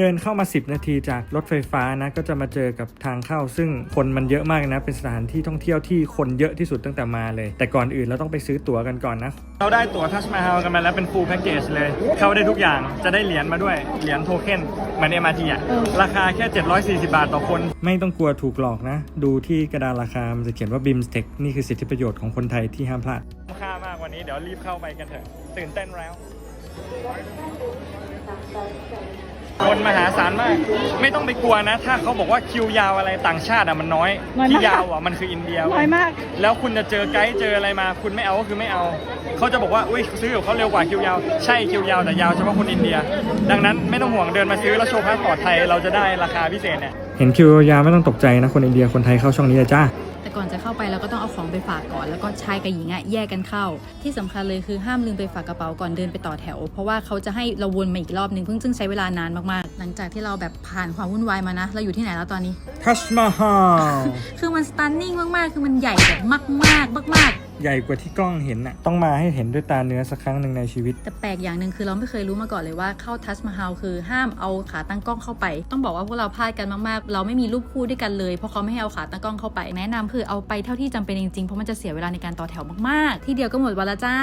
เดินเข้ามา 10 นาทีจากรถไฟฟ้านะก็จะมาเจอกับทางเข้า ซึ่งคนมันเยอะมากนะ เป็นสถานที่ท่องเที่ยวที่คนเยอะที่สุดตั้งแต่มาเลย แต่ก่อนอื่นเราต้องไปซื้อตั๋วกันก่อนนะ เราได้ตั๋วทัชมาฮาลกันมาแล้วเป็นฟูลแพ็กเกจเลย เข้าได้ทุกอย่างจะได้เหรียญมาด้วยเหรียญโทเค็นเหมือน MRT อะราคาแค่ 740 บาทต่อคน ไม่ต้องกลัวถูกหลอกนะ ดูที่กระดานราคามันจะเขียนว่า BIMSTEC นี่คือสิทธิประโยชน์ของคนไทยที่ห้ามพลาดคุ้มค่ามากวันนี้เดี๋ยวรีบเข้าไปกันเถอะตื่นเต้นแล้ว คนมหาศาลมาก ไม่ต้องไปกลัวนะ ถ้าเขาบอกว่าคิวยาวอะไรต่างชาติอะมันน้อย น้อยมากที่ยาวอะมันคืออินเดียเว้น้อยมาก แล้วคุณจะเจอไกด์เจออะไรมา คุณไม่เอาก็คือไม่เอา เขาจะบอกว่าอุ้ยซื้อของเขาเร็วกว่าคิวยาว ใช่คิวยาวแต่ยาวเฉพาะคนอินเดีย ดังนั้นไม่ต้องห่วงเดินมาซื้อแล้วโชว์พาสปอร์ตไทยเราจะได้ราคาพิเศษเนี่ย เห็นคิวยาวไม่ต้องตกใจนะคนอินเดียคนไทยเข้าช่องนี้เลยจ้าแต่ก่อนจะเข้าไปเราก็ต้องเอาของไปฝากก่อน แล้วก็ชายกับหญิงอะแยกกันเข้า ที่สำคัญเลยคือห้ามลืมไปฝากกระเป๋าก่อนเดินไปต่อแถว เพราะว่าเขาจะให้เราวนมาอีกรอบหนึ่งเพิ่งซึ่งใช้เวลานานมากๆ หลังจากที่เราแบบผ่านความวุ่นวายมานะ เราอยู่ที่ไหนแล้วตอนนี้ทัชมาฮาลคือมันสตันนิ่งมากๆ คือมันใหญ่แบบมากๆมากใหญ่กว่าที่กล้องเห็นน่ะ ต้องมาให้เห็นด้วยตาเนื้อสักครั้งหนึ่งในชีวิตๆแต่แปลกอย่างหนึ่งคือเราไม่เคยรู้มาก่อนเลยว่าเข้าทัชมาฮาลคือห้ามเอาขาตั้งกล้องเข้าไป ต้องบอกว่าพวกเราพลาดกันมากๆ เราไม่มีรูปคู่ด้วยกันเลย เพราะเขาไม่ให้เอาขาตั้งกล้องเข้าไป แนะนำคือเอาไปเท่าที่จำเป็นจริงๆ เพราะมันจะเสียเวลาในการต่อแถวมากๆ ที่เดียวก็หมดวันละจ้า